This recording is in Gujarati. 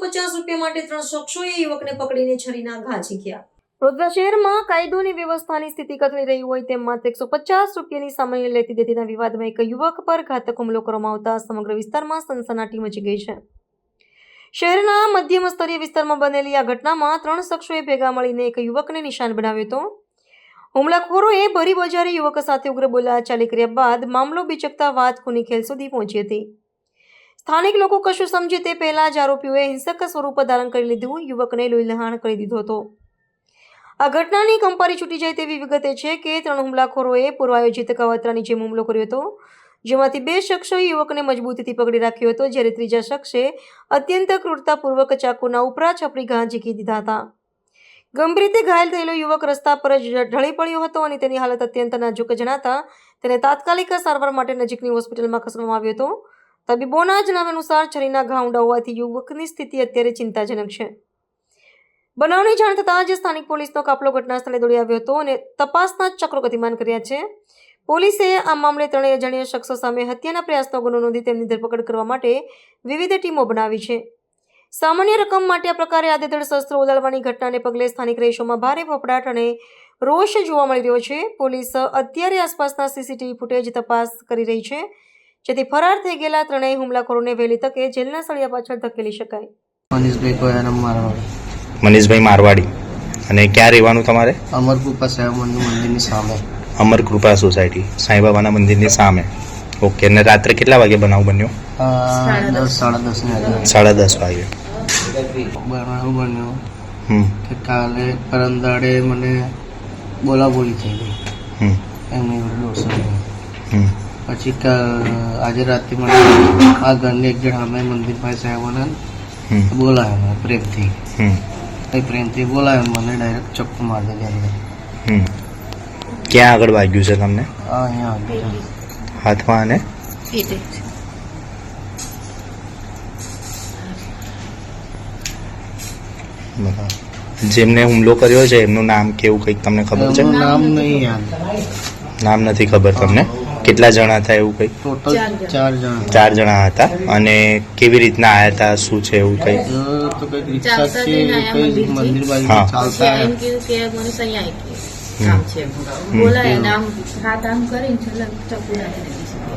માટે ત્રણ શખ્સોએ યુવકને પકડીને છરીના ઘા ઝીંક્યા. વડોદરા શહેરમાં કાયદોની વ્યવસ્થાની સ્થિતિ કથળી રહી હોય તેમ માત્ર એકસો પચાસ રૂપિયાની સામાન્ય લેતી દેતીના વિવાદમાં એક યુવક પર ઘાતક હુમલો કરવામાં આવતા સમગ્ર વિસ્તારમાં સનસનાટી મચી ગઈ છે. શહેરના મધ્યમ સ્તરીય વિસ્તારમાં બનેલી આ ઘટનામાં ત્રણ શખ્સોએ ભેગા મળીને એક યુવકને નિશાન બનાવ્યો હતો. હુમલાખોરોએ ભરી બજારે યુવક સાથે ઉગ્ર બોલાચાલી કર્યા બાદ મામલો બીચકતા વાત ખૂની ખેલ સુધી પહોંચી હતી. સ્થાનિક લોકો કશું સમજે તે પહેલા જ આરોપીઓએ હિંસક સ્વરૂપ ધારણ કરી લીધું. યુવકને લોહીલહાણ કરી દીધો હતો. આ ઘટનાની કંપારી છૂટી જાય તેવી વિગત છે કે ત્રણ હુમલાખોરોએ પૂર્વાયોજિત કાવતરાની જેમ હુમલો કર્યો હતો, જેમાંથી બે શખ્સોએ યુવકને મજબૂતીથી પકડી રાખ્યો હતો, જ્યારે ત્રીજા શખ્સે અત્યંત ક્રૂરતાપૂર્વક ચાકુના ઉપરા છપડી ઘા ઝીકી દીધા હતા. ગંભીર રીતે ઘાયલ થયેલો યુવક રસ્તા પર જ ઢળી પડ્યો હતો અને તેની હાલત અત્યંત નાજુક જણાતા તેને તાત્કાલિક સારવાર માટે નજીકની હોસ્પિટલમાં ખસેડવામાં આવ્યો હતો. તબીબોના જણાવ્યા અનુસાર છરીના ઘા ઊંડા હોવાથી યુવકની સ્થિતિ અત્યારે ચિંતાજનક છે. બનાવની જાણ થતાં જ સ્થાનિક પોલીસનો કાફલો ઘટના સ્થળે દોડી આવ્યો હતો અને તપાસના ચક્રો ગતિમાન કર્યા છે. પોલીસે આ મામલે ત્રણેય અજાણ્યા શખ્સો સામે હત્યાના પ્રયાસનો ગુનો નોંધી તેમની ધરપકડ કરવા માટે વિવિધ ટીમો બનાવી છે. સામાન્ય રકમ માટે આ પ્રકારે આદેધડ શસ્ત્રો ઉડાડવાની ઘટનાને પગલે સ્થાનિક રહીશોમાં ભારે ફફડાટ અને રોષ જોવા મળી રહ્યો છે. પોલીસ અત્યારે આસપાસના સીસીટીવી ફૂટેજ તપાસ કરી રહી છે. જેથી ફરાર થઈ ગયેલા ત્રણેય હુમલાખોરોને વહેલી તકે જેલના સળિયા પાછળ ધકેલી શકાય. મનીષભાઈ કોયારામ મારવાડી. મનીષભાઈ મારવાડી. અને ક્યાં રહેવાનું તમારે? અમરકૃપા સાહેબ મંદિરની સામે. અમર કૃપા સોસાયટી સાંઈબાબાના મંદિરની સામે. ઓકે અને રાત્રે કેટલા વાગે બનાવ બન્યો? દસ. સાડા દસની સાડા દસ વાગે. બનાવ બન્યો હમ. કે કાલે પરંદાડે મને બોલાબોલી થઈ ગઈ. હમ. એમની હમ. પછી આજે રાતે મને આ ઘરની એક જણ અમે મંદિર પાસે આવ્યા હમ. બોલાયો મને પ્રેમથી એ પ્રેમથી બોલાયો ને મને ડાયરેક્ટ ચપ્પુ મારી દીધી અંદર હમ. ક્યાં આગળ વાગ્યું છે તમને? અહીંયા આવ્યું હાથમાં અને બરાબર. જેમને હુમલો કર્યો છે એમનું નામ કેવું કંઈક તમને ખબર છે? નામ નહીં યાદ. નામ નથી ખબર તમને? કેટલા જણા હતા એવું કંઈક ટોટલ ચાર જણા. ચાર જણા હતા. અને કેવી રીતના આયા હતા? શું છે એવું કંઈક તો તો કંઈક રિક્ષા છે કંઈ. મંદિર બાજુ ચાલતા કામ છે બોલાય નામ હાથ આમ કરીને છેલ્લે દીધું.